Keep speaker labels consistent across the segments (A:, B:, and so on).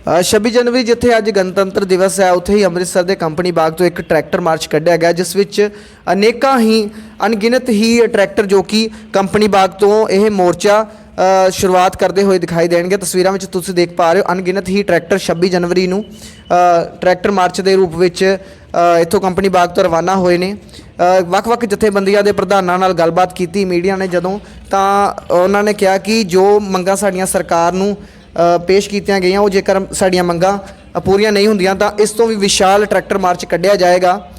A: ਅ, 26 ਜਨਵਰੀ ਜਿੱਥੇ ਅੱਜ ਗਣਤੰਤਰ ਦਿਵਸ ਹੈ ਉੱਥੇ ਹੀ ਅੰਮ੍ਰਿਤਸਰ ਦੇ ਕੰਪਨੀ ਬਾਗ ਤੋਂ ਇੱਕ ਟਰੈਕਟਰ ਮਾਰਚ ਕੱਢਿਆ ਗਿਆ ਜਿਸ ਵਿੱਚ ਅਨੇਕਾਂ ਹੀ ਅਣਗਿਣਤ ਹੀ ਟਰੈਕਟਰ ਜੋ ਕਿ ਕੰਪਨੀ ਬਾਗ ਤੋਂ ਇਹ ਮੋਰਚਾ ਸ਼ੁਰੂਆਤ ਕਰਦੇ ਹੋਏ ਦਿਖਾਈ ਦੇਣਗੇ। ਤਸਵੀਰਾਂ ਵਿੱਚ ਤੁਸੀਂ ਦੇਖ ਪਾ ਰਹੇ ਹੋ ਅਣਗਿਣਤ ਹੀ ਟਰੈਕਟਰ 26 ਜਨਵਰੀ ਨੂੰ ਟਰੈਕਟਰ ਮਾਰਚ ਦੇ ਰੂਪ ਵਿੱਚ ਇੱਥੋਂ ਕੰਪਨੀ ਬਾਗ ਤੋਂ ਰਵਾਨਾ ਹੋਏ ਨੇ। ਵੱਖ-ਵੱਖ ਜਥੇਬੰਦੀਆਂ ਦੇ ਪ੍ਰਧਾਨਾਂ ਨਾਲ ਗੱਲਬਾਤ ਕੀਤੀ। ਮੀਡੀਆ ਨੇ ਜਦੋਂ ਤਾਂ ਉਹਨਾਂ ਨੇ ਕਿਹਾ ਕਿ ਜੋ ਮੰਗਾਂ ਸਾਡੀਆਂ ਸਰਕਾਰ ਨੂੰ ਪੇਸ਼ ਕੀਤੀਆਂ ਗਈਆਂ। ਉਹ ਜੇਕਰ ਸਾਡੀਆਂ ਮੰਗਾਂ ਪੂਰੀਆਂ ਨਹੀਂ ਹੁੰਦੀਆਂ ਤਾਂ ਇਸ ਤੋਂ ਵੀ ਵਿਸ਼ਾਲ ਟਰੈਕਟਰ ਮਾਰਚ ਕੱਢਿਆ ਜਾਏਗਾ।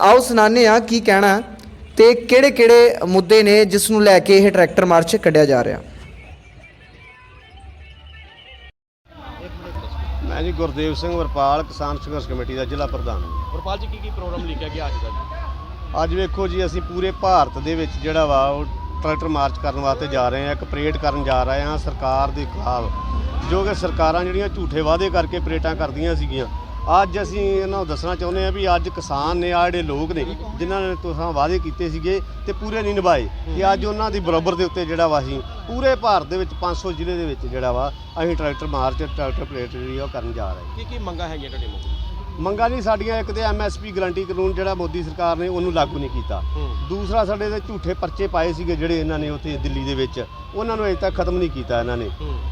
A: ਆਓ ਸੁਣਾਉਂਦੇ ਆ ਕੀ ਕਹਿਣਾ ਤੇ ਕਿਹੜੇ-ਕਿਹੜੇ ਮੁੱਦੇ ਨੇ ਜਿਸ ਨੂੰ ਲੈ ਕੇ ਇਹ ਟਰੈਕਟਰ ਮਾਰਚ ਕੱਢਿਆ ਜਾ ਰਿਹਾ।
B: ਮੈਂ ਜੀ ਗੁਰਦੇਵ ਸਿੰਘ ਵਰਪਾਲ ਕਿਸਾਨ ਸੰਘਰਸ਼ ਕਮੇਟੀ ਦਾ ਜ਼ਿਲ੍ਹਾ ਪ੍ਰਧਾਨ। ਹਾਂ।
C: ਗੁਰਪਾਲ ਜੀ ਕੀ ਕੀ ਪ੍ਰੋਗਰਾਮ ਲਿਖਿਆ ਗਿਆ ਅੱਜ ਦਾ ਜੀ?
B: ਅੱਜ ਵੇਖੋ ਜੀ ਅਸੀਂ ਪੂਰੇ ਭਾਰਤ ਦੇ ਵਿੱਚ ਜਿਹੜਾ ਵਾ ਉਹ ਟਰੈਕਟਰ ਮਾਰਚ ਕਰਨ ਵਾਸਤੇ ਜਾ ਰਹੇ ਹਾਂ ਇੱਕ ਪਰੇਡ ਕਰਨ ਜਾ ਰਹੇ ਹਾਂ ਸਰਕਾਰ ਦੇ ਖਿਲਾਫ। ਜੋ ਕਿ ਸਰਕਾਰਾਂ ਜਿਹੜੀਆਂ ਝੂਠੇ ਵਾਅਦੇ ਕਰਕੇ ਪਰੇਡਾਂ ਕਰਦੀਆਂ ਸੀਗੀਆਂ। ਅੱਜ ਅਸੀਂ ਇਹਨਾਂ ਨੂੰ ਦੱਸਣਾ ਚਾਹੁੰਦੇ ਹਾਂ ਵੀ ਅੱਜ ਕਿਸਾਨ ਨੇ ਆ ਜਿਹੜੇ ਲੋਕ ਨੇ ਜਿਨ੍ਹਾਂ ਨੇ ਤੁਸੀਂ ਵਾਅਦੇ ਕੀਤੇ ਸੀਗੇ ਤੇ ਪੂਰੇ ਨਹੀਂ ਨਿਭਾਏ ਕਿ ਅੱਜ ਉਹਨਾਂ ਦੀ ਬਰਾਬਰ ਦੇ ਉੱਤੇ ਜਿਹੜਾ ਵਾ ਅਸੀਂ ਪੂਰੇ ਭਾਰਤ ਦੇ ਵਿੱਚ 500 ਜ਼ਿਲ੍ਹੇ ਦੇ ਵਿੱਚ ਜਿਹੜਾ ਵਾ ਅਸੀਂ ਟਰੈਕਟਰ ਮਾਰਚ ਟਰੈਕਟਰ ਪਰੇਡ ਜਿਹੜੀ ਆ ਉਹ ਕਰਨ ਜਾ ਰਹੇ ਹਾਂ।
C: ਕੀ ਕੀ ਮੰਗਾਂ ਹੈਗੀਆਂ ਤੁਹਾਡੇ ਮੁੱਖ?
B: ਮੰਗਾਂ ਨਹੀਂ ਸਾਡੀਆਂ ਇੱਕ ਤੇ ਐਮਐਸਪੀ ਗਰੰਟੀ ਕਾਨੂੰਨ ਜਿਹੜਾ ਮੋਦੀ ਸਰਕਾਰ ਨੇ ਉਹਨੂੰ ਲਾਗੂ ਨਹੀਂ ਕੀਤਾ। ਦੂਸਰਾ ਸਾਡੇ ਤੇ ਝੂਠੇ ਪਰਚੇ ਪਾਏ ਸੀਗੇ ਜਿਹੜੇ ਇਹਨਾਂ ਨੇ ਉੱਥੇ ਦਿੱਲੀ ਦੇ ਵਿੱਚ। ਉਹਨਾਂ ਨੂੰ ਅਜੇ ਤੱਕ ਖਤਮ ਨਹੀਂ ਕੀਤਾ ਇਹਨਾਂ ਨੇ।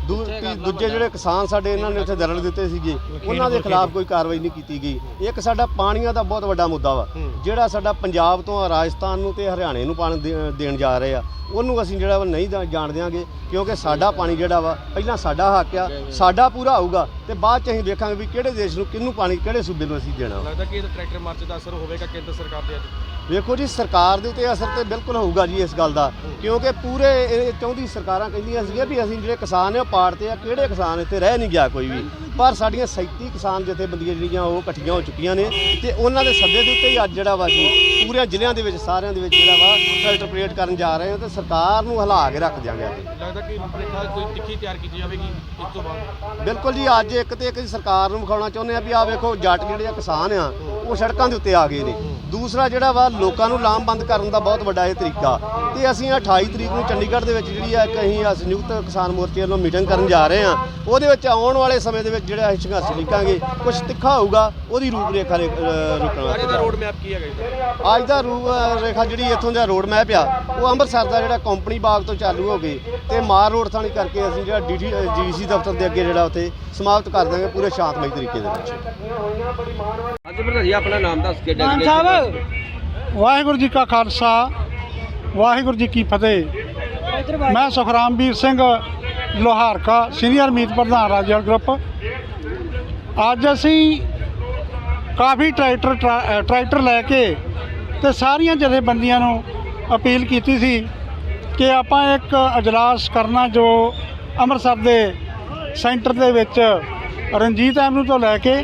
B: ਦੂ- ਤੀ- ਦੂਜੇ ਜਿਹੜੇ ਕਿਸਾਨ ਸਾਡੇ ਇਹਨਾਂ ਨੇ ਉੱਥੇ ਦਰੜ ਦਿੱਤੇ ਸੀਗੇ ਉਹਨਾਂ ਦੇ ਖਿਲਾਫ ਕੋਈ ਕਾਰਵਾਈ ਨਹੀਂ ਕੀਤੀ ਗਈ। ਇੱਕ ਸਾਡਾ ਪਾਣੀਆਂ ਦਾ ਬਹੁਤ ਵੱਡਾ ਮੁੱਦਾ ਵਾ। ਜਿਹੜਾ ਸਾਡਾ ਪੰਜਾਬ ਤੋਂ ਰਾਜਸਥਾਨ ਨੂੰ ਤੇ ਹਰਿਆਣੇ ਨੂੰ ਪਾਣੀ ਦੇ- ਦੇਣ ਜਾ ਰਹੇ ਆ ਉਹਨੂੰ ਅਸੀਂ ਜਿਹੜਾ ਵਾ ਨਹੀਂ ਦਾ- ਜਾਣ ਦਿਆਂਗੇ ਕਿਉਂਕਿ ਸਾਡਾ ਪਾਣੀ ਜਿਹੜਾ ਵਾ ਪਹਿਲਾਂ ਸਾਡਾ ਹੱਕ ਆ ਸਾਡਾ ਪੂਰਾ ਆਊਗਾ ਤੇ ਬਾਅਦ ਚ ਅਸੀਂ ਵੇਖਾਂਗੇ ਵੀ ਕਿਹੜੇ ਦੇਸ਼ ਨੂੰ ਕਿਹਨੂੰ ਪਾਣੀ ਕਿਹੜੇ ਸੂਬੇ ਨੂੰ ਅਸੀਂ ਦੇਣਾ ਵਾ।
C: ਲੱਗਦਾ ਕਿ ਇਹ ਟਰੈਕਟਰ ਮਾਰਚ ਦਾ ਅਸਰ ਹੋਵੇਗਾ ਕੇਂਦਰ ਸਰਕਾਰ ਤੇ ਅੱਜ?
B: ਵੇਖੋ ਜੀ ਸਰਕਾਰ ਦੇ ਉੱਤੇ ਅਸਰ ਤੇ ਬਿਲਕੁਲ ਹੋਊਗਾ ਜੀ ਇਸ ਗੱਲ ਦਾ ਕਿਉਂਕਿ ਪੂਰੇ ਇਹ ਚਾਹੁੰਦੀ ਸਰਕਾਰਾਂ ਕਹਿੰਦੀਆਂ ਸੀਗੀਆਂ ਵੀ ਅਸੀਂ ਜਿਹੜੇ ਕਿਸਾਨ ਨੇ ਉਹ ਪਾੜਤੇ ਆ ਕਿਹੜੇ ਕਿਸਾਨ ਇੱਥੇ ਰਹਿ ਨਹੀਂ ਗਿਆ ਕੋਈ ਵੀ। ਪਰ ਸਾਡੀਆਂ 37 ਕਿਸਾਨ ਜਥੇਬੰਦੀਆਂ ਜਿਹੜੀਆਂ ਉਹ ਇਕੱਠੀਆਂ ਹੋ ਚੁੱਕੀਆਂ ਨੇ ਤੇ ਉਹਨਾਂ ਦੇ ਸੱਦੇ ਦੇ ਉੱਤੇ ਹੀ ਅੱਜ ਜਿਹੜਾ ਵਾ ਅਸੀਂ ਪੂਰੇ ਜ਼ਿਲ੍ਹਿਆਂ ਦੇ ਵਿੱਚ ਸਾਰਿਆਂ ਦੇ ਵਿੱਚ ਜਿਹੜਾ ਵਾ ਪਰੇਡ ਕਰਨ ਜਾ ਰਹੇ ਹਾਂ ਤੇ ਸਰਕਾਰ ਨੂੰ ਹਿਲਾ ਕੇ ਰੱਖ ਦਿਆਂਗੇ
C: ਲੱਗਦਾ ਕਿ ਪ੍ਰੀਖਿਆ ਕੋਈ ਤਿੱਖੀ ਤਿਆਰ ਕੀਤੀ ਜਾਵੇਗੀ ਇਸ ਤੋਂ ਬਾਅਦ?
B: ਬਿਲਕੁਲ ਜੀ ਅੱਜ ਇੱਕ ਤੇ ਇੱਕ ਸਰਕਾਰ ਨੂੰ ਵਿਖਾਉਣਾ ਚਾਹੁੰਦੇ ਆ ਵੀ ਆ ਵੇਖੋ ਜੱਟ ਜਿਹੜੇ ਆ ਕਿਸਾਨ ਆ ਉਹ ਸੜਕਾਂ ਦੇ ਉੱਤੇ ਆ ਗਏ ਨੇ। ਦੂਸਰਾ ਜਿਹੜਾ ਵਾ ਲੋਕਾਂ ਨੂੰ ਲਾਮਬੰਦ ਕਰਨ ਦਾ ਬਹੁਤ ਵੱਡਾ ਇਹ ਤਰੀਕਾ। ਤੇ ਅਸੀਂ 28 ਤਰੀਕ ਨੂੰ ਚੰਡੀਗੜ੍ਹ ਦੇ ਵਿੱਚ ਜਿਹੜੀ ਆ ਇੱਕ ਅਸੀਂ ਆ ਸੰਯੁਕਤ ਕਿਸਾਨ ਮੋਰਚੇ ਵੱਲੋਂ ਮੀਟਿੰਗ ਕਰਨ ਜਾ ਰਹੇ ਆ ਉਹਦੇ ਵਿੱਚ ਆਉਣ ਵਾਲੇ ਸਮੇਂ ਦੇ ਵਿੱਚ ਜਿਹੜਾ ਅਸੀਂ ਸੰਘਰਸ਼ ਲਿਖਾਂਗੇ ਕੁਝ ਤਿੱਖਾ ਹੋਊਗਾ ਉਹਦੀ ਰੂਪ ਰੇਖਾ ਰੁਕਣਾ
C: ਅੱਜ ਦਾ ਰੋਡ ਮੈਪ ਕੀ ਹੈਗਾ ਜੀ?
B: ਅੱਜ ਦਾ ਰੂਪ ਰੇਖਾ ਜਿਹੜੀ ਇੱਥੋਂ ਦਾ ਰੋਡ ਮੈਪ ਆ ਉਹ ਅੰਮ੍ਰਿਤਸਰ ਦਾ ਜਿਹੜਾ ਕੰਪਨੀ ਬਾਗ ਤੋਂ ਚਾਲੂ ਹੋ ਗਈ ਤੇ ਮਾਰ ਰੋਡ ਥਾਣੀ ਕਰਕੇ ਅਸੀਂ ਜਿਹੜਾ ਡੀਟੀ ਡੀਸੀ ਦਫ਼ਤਰ ਦੇ ਅੱਗੇ ਜਿਹੜਾ ਉੱਥੇ ਸਮਾਪਤ ਕਰ ਦਾਂਗੇ ਪੂਰੇ ਸ਼ਾਂਤਮਈ ਤਰੀਕੇ ਦੇ ਵਿੱਚ।
D: ਅੱਜ ਪ੍ਰਧਾਨ ਜੀ ਆਪਣਾ ਨਾਮ ਦੱਸ ਕੇ
E: ਸਾਹਿਬ ਵਾਹਿਗੁਰੂ ਜੀ ਕਾ ਖਾਲਸਾ ਵਾਹਿਗੁਰੂ ਜੀ ਕੀ ਫਤਿਹ। ਮੈਂ ਸੁਖਰਾਮਵੀਰ ਸਿੰਘ ਲੋਹਾਰਕਾ, ਸੀਨੀਅਰ ਮੀਤ ਪ੍ਰਧਾਨ ਰਾਜਲ ਗਰੁੱਪ। ਅੱਜ ਅਸੀਂ ਕਾਫੀ ਟਰੈਕਟਰ, ਟਰਾ- ਟਰੈਕਟਰ ਲੈ ਕੇ ਤੇ ਸਾਰੀਆਂ ਜਥੇਬੰਦੀਆਂ ਨੂੰ ਅਪੀਲ ਕੀਤੀ ਸੀ ਕਿ ਆਪਾਂ ਇੱਕ ਅਜਲਾਸ ਕਰਨਾ ਜੋ ਅੰਮ੍ਰਿਤਸਰ ਦੇ ਸੈਂਟਰ ਦੇ ਵਿੱਚ ਰਣਜੀਤ ਐਵਨਿਊ ਤੋਂ ਲੈ ਕੇ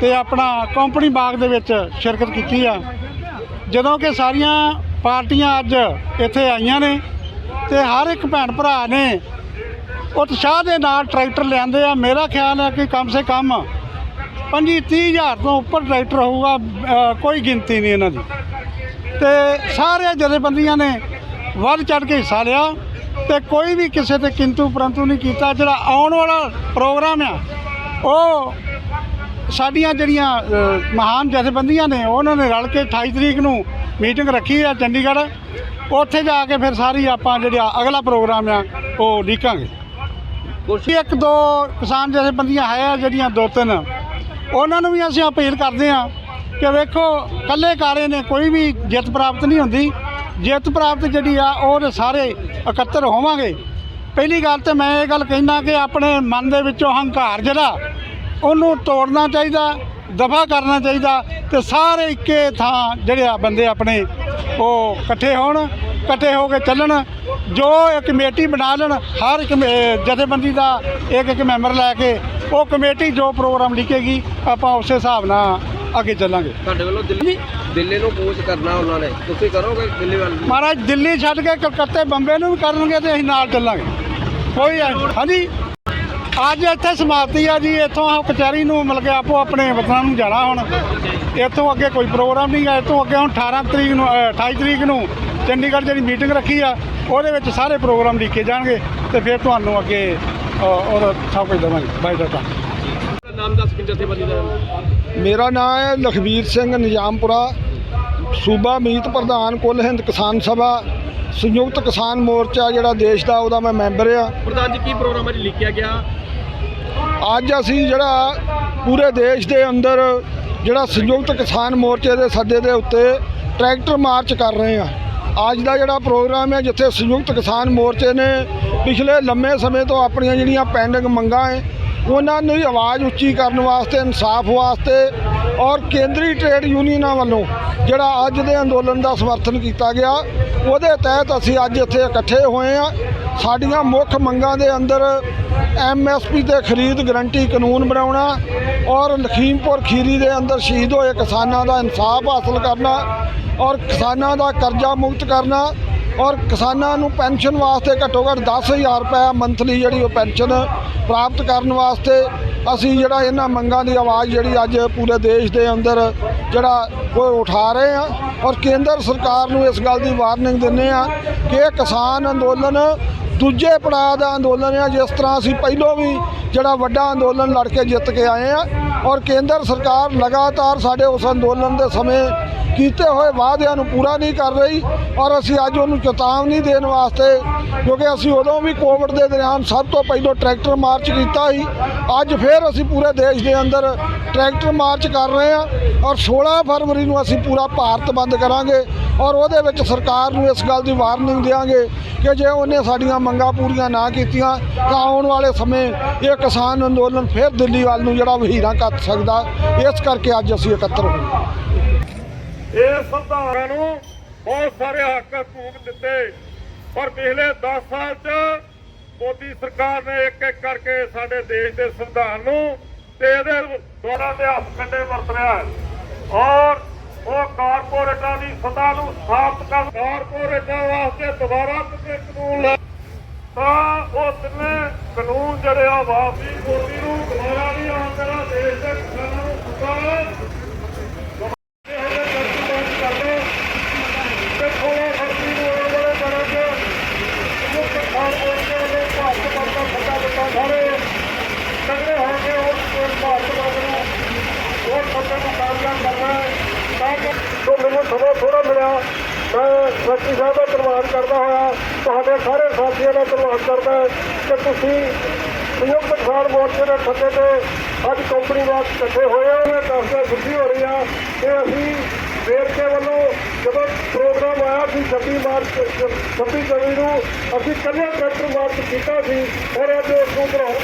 E: ਤੇ ਆਪਣਾ ਕੰਪਨੀ ਬਾਗ ਦੇ ਵਿੱਚ ਸ਼ਿਰਕਤ ਕੀਤੀ ਆ। ਜਦੋਂ ਕਿ ਸਾਰੀਆਂ ਪਾਰਟੀਆਂ ਅੱਜ ਇੱਥੇ ਆਈਆਂ ਨੇ ਤੇ ਹਰ ਇੱਕ ਭੈਣ ਭਰਾ ਨੇ ਉਤਸ਼ਾਹ ਦੇ ਨਾਲ ਟਰੈਕਟਰ ਲਿਆਂਦੇ ਆ। ਮੇਰਾ ਖਿਆਲ ਹੈ ਕਿ ਕਮ ਸੇ ਕਮ 25 30 ਹਜ਼ਾਰ ਤੋਂ ਉੱਪਰ ਟਰੈਕਟਰ ਹੋਊਗਾ ਕੋਈ ਗਿਣਤੀ ਨਹੀਂ ਇਹਨਾਂ ਦੀ। ਤੇ ਸਾਰੇ ਜਥੇਬੰਦੀਆਂ ਨੇ ਵੱਧ ਚੜ ਕੇ ਹਿੱਸਾ ਲਿਆ ਤੇ ਕੋਈ ਵੀ ਕਿਸੇ ਤੇ ਕਿੰਤੂ ਪਰੰਤੂ ਨਹੀਂ ਕੀਤਾ। ਜਿਹੜਾ ਆਉਣ ਵਾਲਾ ਪ੍ਰੋਗਰਾਮ ਆ, ਉਹ ਸਾਡੀਆਂ ਜਿਹੜੀਆਂ ਮਹਾਨ ਜਥੇਬੰਦੀਆਂ ਨੇ, ਉਹਨਾਂ ਨੇ ਰਲ ਕੇ 28 ਤਰੀਕ ਨੂੰ ਮੀਟਿੰਗ ਰੱਖੀ ਆ ਚੰਡੀਗੜ੍ਹ। ਉੱਥੇ ਜਾ ਕੇ ਫਿਰ ਸਾਰੀ ਆਪਾਂ ਜਿਹੜਾ ਅਗਲਾ ਪ੍ਰੋਗਰਾਮ ਆ ਉਹ ਲੀਕਾਂਗੇ ਕੁਰਸੀ ਇੱਕ ਦੋ ਕਿਸਾਨ ਜਥੇਬੰਦੀਆਂ ਹੈ ਆ ਜਿਹੜੀਆਂ ਦੋ ਤਿੰਨ। ਉਹਨਾਂ ਨੂੰ ਵੀ ਅਸੀਂ ਅਪੀਲ ਕਰਦੇ ਆ ਕਿ ਵੇਖੋ ਕੱਲੇ ਕਾਰੇ ਨੇ ਕੋਈ ਵੀ ਜਿੱਤ ਪ੍ਰਾਪਤ ਨਹੀਂ ਹੁੰਦੀ। ਜਿੱਤ ਪ੍ਰਾਪਤ ਜਿਹੜੀ ਆ ਉਹ ਸਾਰੇ ਇਕੱਤਰ ਹੋਵਾਂਗੇ। ਪਹਿਲੀ ਗੱਲ ਤੇ ਮੈਂ ਇਹ ਗੱਲ ਕਹਿਣਾ ਕਿ ਆਪਣੇ ਮਨ ਦੇ ਵਿੱਚੋਂ ਹੰਕਾਰ ਜਿਹੜਾ ਉਹਨੂੰ ਤੋੜਨਾ ਚਾਹੀਦਾ ਦਫਾ ਕਰਨਾ ਚਾਹੀਦਾ ਤੇ ਸਾਰੇ ਇੱਕੇ ਥਾਂ ਜਿਹੜੇ ਆ ਬੰਦੇ ਆਪਣੇ ਉਹ ਇਕੱਠੇ ਹੋਣ ਇਕੱਠੇ ਹੋ ਕੇ ਚੱਲਣ ਜੋ ਇੱਕ ਕਮੇਟੀ ਬਣਾ ਲੈਣ ਹਰ ਇੱਕ ਜਥੇਬੰਦੀ ਦਾ ਇੱਕ ਇੱਕ ਮੈਂਬਰ ਲੈ ਕੇ ਉਹ ਕਮੇਟੀ ਜੋ ਪ੍ਰੋਗਰਾਮ ਲਿਖੇਗੀ ਆਪਾਂ ਉਸੇ ਹਿਸਾਬ ਨਾਲ ਅੱਗੇ ਚੱਲਾਂਗੇ।
D: ਤੁਹਾਡੇ ਵੱਲੋਂ ਦਿੱਲੀ ਦਿੱਲੀ ਨੂੰ ਕੂਚ ਕਰਨਾ ਉਹਨਾਂ ਨੇ। ਤੁਸੀਂ ਕਰੋਗੇ ਦਿੱਲੀ ਵੱਲ?
E: ਮਹਾਰਾਜ ਦਿੱਲੀ ਛੱਡ ਕੇ ਕਲਕੱਤੇ ਬੰਬੇ ਨੂੰ ਵੀ ਕਰਨਗੇ ਤੇ ਅਸੀਂ ਨਾਲ ਚੱਲਾਂਗੇ। ਕੋਈ ਹਾਂਜੀ। ਅੱਜ ਇੱਥੇ ਸਮਾਪਤੀ ਆ ਜੀ ਇੱਥੋਂ ਆਹ ਕਚਹਿਰੀ ਨੂੰ ਮਿਲ ਕੇ ਆਪੋ ਆਪਣੇ ਵਤਨਾਂ ਨੂੰ ਜਾਣਾ ਹੁਣ। ਇੱਥੋਂ ਅੱਗੇ ਕੋਈ ਪ੍ਰੋਗਰਾਮ ਨਹੀਂ ਗਾ ਇੱਥੋਂ ਅੱਗੇ ਹੁਣ 18 ਤਰੀਕ ਨੂੰ ਅ, 28 ਤਰੀਕ ਨੂੰ ਚੰਡੀਗੜ੍ਹ ਜਿਹੜੀ ਮੀਟਿੰਗ ਰੱਖੀ ਆ ਉਹਦੇ ਵਿੱਚ ਸਾਰੇ ਪ੍ਰੋਗਰਾਮ ਲਿਖੇ ਜਾਣਗੇ ਤੇ ਫਿਰ ਤੁਹਾਨੂੰ ਅੱਗੇ ਅ, ਉਹਦਾ ਸਭ ਕੁਝ ਦੇਵਾਂਗੇ। ਬਾਈ ਦਾ
C: ਨਾਮ ਦੱਸ ਕੇ ਜਥੇਬੰਦੀ ਦਾ
F: ਮੇਰਾ ਨਾਮ ਹੈ ਲਖਵੀਰ ਸਿੰਘ ਨਿਜ਼ਾਮਪੁਰਾ ਸੂਬਾ ਮੀਤ ਪ੍ਰਧਾਨ ਕੁੱਲ ਹਿੰਦ ਕਿਸਾਨ ਸਭਾ ਸੰਯੁਕਤ ਕਿਸਾਨ ਮੋਰਚਾ ਜਿਹੜਾ ਦੇਸ਼ ਦਾ ਉਹਦਾ ਮੈਂ ਮੈਂਬਰ ਆ।
C: ਪ੍ਰਧਾਨ ਜੀ ਕੀ ਪ੍ਰੋਗਰਾਮ ਅੱਜ ਲਿਖਿਆ ਗਿਆ?
F: ਅੱਜ ਅਸੀਂ ਜਿਹੜਾ ਪੂਰੇ ਦੇਸ਼ ਦੇ ਅੰਦਰ ਜਿਹੜਾ ਸੰਯੁਕਤ ਕਿਸਾਨ ਮੋਰਚੇ ਦੇ ਸੱਦੇ ਦੇ ਉੱਤੇ ਟਰੈਕਟਰ ਮਾਰਚ ਕਰ ਰਹੇ ਆ ਅੱਜ ਦਾ ਜਿਹੜਾ ਪ੍ਰੋਗਰਾਮ ਹੈ, ਜਿੱਥੇ ਸੰਯੁਕਤ ਕਿਸਾਨ ਮੋਰਚੇ ਨੇ ਪਿਛਲੇ ਲੰਮੇ ਸਮੇਂ ਤੋਂ ਆਪਣੀਆਂ ਜਿਹੜੀਆਂ ਪੈਂਡਿੰਗ ਮੰਗਾਂ ਹੈ, ਉਹਨਾਂ ਨੂੰ ਆਵਾਜ਼ ਉੱਚੀ ਕਰਨ ਵਾਸਤੇ, ਇਨਸਾਫ ਵਾਸਤੇ ਔਰ ਕੇਂਦਰੀ ਟ੍ਰੇਡ ਯੂਨੀਅਨਾਂ ਵੱਲੋਂ ਜਿਹੜਾ ਅੱਜ ਦੇ ਅੰਦੋਲਨ ਦਾ ਸਮਰਥਨ ਕੀਤਾ ਗਿਆ, ਉਹਦੇ ਤਹਿਤ ਅਸੀਂ ਅੱਜ ਇੱਥੇ ਇਕੱਠੇ ਹੋਏ ਆ ਸਾਡੀਆਂ ਮੁੱਖ ਮੰਗਾਂ ਦੇ ਅੰਦਰ ਐਮਐਸਪੀ ਤੇ ਖਰੀਦ ਗਰੰਟੀ ਕਾਨੂੰਨ ਬਣਾਉਣਾ ਔਰ ਲਖੀਮਪੁਰ ਖੀਰੀ ਦੇ ਅੰਦਰ ਸ਼ਹੀਦ ਹੋਏ ਕਿਸਾਨਾਂ ਦਾ ਇਨਸਾਫ ਹਾਸਲ ਕਰਨਾ ਔਰ ਕਿਸਾਨਾਂ ਦਾ ਕਰਜ਼ਾ ਮੁਕਤ ਕਰਨਾ ਔਰ ਕਿਸਾਨਾਂ ਨੂੰ ਪੈਨਸ਼ਨ ਵਾਸਤੇ ਘੱਟੋ ਘੱਟ 10000 ਰੁਪਏ ਮੰਥਲੀ ਜਿਹੜੀ ਉਹ ਪੈਨਸ਼ਨ ਪ੍ਰਾਪਤ ਕਰਨ ਵਾਸਤੇ ਅਸੀਂ ਜਿਹੜਾ ਇਹਨਾਂ ਮੰਗਾਂ ਦੀ ਆਵਾਜ਼ ਜਿਹੜੀ ਅੱਜ ਪੂਰੇ ਦੇਸ਼ ਦੇ ਅੰਦਰ ਜਿਹੜਾ ਉਹ ਉਠਾ ਰਹੇ ਆ ਔਰ ਕੇਂਦਰ ਸਰਕਾਰ ਨੂੰ ਇਸ ਗੱਲ ਦੀ ਵਾਰਨਿੰਗ ਦਿੰਦੇ ਆ ਕਿ ਇਹ ਕਿਸਾਨ ਅੰਦੋਲਨ ਦੂਜੇ ਪੜਾਅ ਦਾ ਅੰਦੋਲਨ ਆ, ਜਿਸ ਤਰ੍ਹਾਂ ਅਸੀਂ ਪਹਿਲੋਂ ਵੀ ਜਿਹੜਾ ਵੱਡਾ ਅੰਦੋਲਨ ਲੜ ਕੇ ਜਿੱਤ ਕੇ ਆਏ ਆ ਔਰ ਕੇਂਦਰ ਸਰਕਾਰ ਲਗਾਤਾਰ ਸਾਡੇ ਉਸ ਅੰਦੋਲਨ ਦੇ ਸਮੇਂ ਕੀਤੇ ਹੋਏ ਵਾਅਦਿਆਂ ਨੂੰ ਪੂਰਾ ਨਹੀਂ ਕਰ ਰਹੀ ਔਰ ਅਸੀਂ ਅੱਜ ਉਹਨੂੰ ਚੇਤਾਵਨੀ ਦੇਣ ਵਾਸਤੇ, ਕਿਉਂਕਿ ਅਸੀਂ ਉਦੋਂ ਵੀ ਕੋਵਿਡ ਦੇ ਦੌਰਾਨ ਸਭ ਤੋਂ ਪਹਿਲਾਂ ਟਰੈਕਟਰ ਮਾਰਚ ਕੀਤਾ ਸੀ, ਅੱਜ ਫਿਰ ਅਸੀਂ ਪੂਰੇ ਦੇਸ਼ ਦੇ ਅੰਦਰ ਟਰੈਕਟਰ ਮਾਰਚ ਕਰ ਰਹੇ ਹਾਂ ਔਰ 16 ਫਰਵਰੀ ਨੂੰ ਅਸੀਂ ਪੂਰਾ ਭਾਰਤ ਬੰਦ ਕਰਾਂਗੇ ਔਰ ਉਹਦੇ ਵਿੱਚ ਸਰਕਾਰ ਨੂੰ ਇਸ ਗੱਲ ਦੀ ਵਾਰਨਿੰਗ ਦੇਵਾਂਗੇ ਕਿ ਜੇ ਉਹਨੇ ਸਾਡੀਆਂ ਮੰਗਾਂ ਪੂਰੀਆਂ ਨਾ ਕੀਤੀਆਂ, ਤਾਂ ਆਉਣ ਵਾਲੇ ਸਮੇਂ ਇਹ ਕਿਸਾਨ ਅੰਦੋਲਨ ਫਿਰ ਦਿੱਲੀ ਵੱਲ ਨੂੰ ਜਿਹੜਾ ਵਹੀਰਾਂ ਕੱਟ ਸਕਦਾ, ਇਸ ਕਰਕੇ ਅੱਜ ਅਸੀਂ ਇਕੱਤਰ ਹੋਏ
G: ਇਹ ਸੰਵਿਧਾਨਾਂ ਨੂੰ ਬਹੁਤ ਸਾਰੇ ਹੱਕ ਹਕੂਕ ਦਿੱਤੇ, ਪਰ ਪਿਛਲੇ 10 ਸਾਲ 'ਚ ਮੋਦੀ ਸਰਕਾਰ ਨੇ ਇੱਕ ਇੱਕ ਕਰਕੇ ਸਾਡੇ ਦੇਸ਼ ਦੇ ਸੰਵਿਧਾਨ ਨੂੰ ਤੇ ਇਹਦੇ ਦੁਆਰਾ ਦੇ ਹੱਥ ਕੰਡੇ ਵਰਤ ਰਿਹਾ ਹੈ। ਔਰ ਉਹ ਕਾਰਪੋਰੇਟਾਂ ਦੀ ਸਤਾ ਨੂੰ ਸਾਫ਼ ਕਰ ਕਾਰਪੋਰੇਟਾਂ ਵਾਸਤੇ ਦੁਬਾਰਾ ਕਿਤੇ ਕਾਨੂੰਨ ਲੈ ਤਾਂ ਉਹ ਤਿੰਨੇ ਕਾਨੂੰਨ ਜਿਹੜੇ ਆ ਵਾਪਸੀ ਮੋਦੀ ਨੂੰ ਦੁਬਾਰਾ ਨਹੀਂ ਆਉਣ ਦੇਣਾ ਦੇਸ਼ ਦੇ ਕਿਸਾਨਾਂ ਨੂੰ ਸਤਾ ਸਮਾਂ ਮੈਂ ਸੱਚੀ ਸਾਹਿਬ ਦਾ ਧੰਨਵਾਦ ਕਰਦਾ ਹੋਇਆ। ਤੁਹਾਡੇ ਸਾਰੇ ਸਾਥੀਆਂ ਦਾ ਧੰਨਵਾਦ ਕਰਦਾ ਕਿ ਤੁਸੀਂ ਸੰਯੁਕਤ ਕਿਸਾਨ ਮੋਰਚੇ ਦੇ ਖੱਤੇ ਤੇ ਅੱਜ ਕੰਪਨੀ ਵਾਸ ਇਕੱਠੇ ਹੋਏ ਹੋ। ਮੈਂ ਦੱਸਦਾ ਖੁਸ਼ੀ ਹੋ ਰਹੀ ਆ ਕਿ ਅਸੀਂ ਵੇਰਕੇ ਵੱਲੋਂ ਜਦੋਂ ਪ੍ਰੋਗਰਾਮ ਆਇਆ ਸੀ 26 ਮਾਰਚ 26 ਜਨਵਰੀ ਨੂੰ, ਅਸੀਂ ਕੱਲਿਆ ਟਰੈਕਟਰ ਮਾਰਚ ਕੀਤਾ ਸੀ ਔਰ ਅੱਜ ਉਸ ਨੂੰ ਬਣਾਉਣ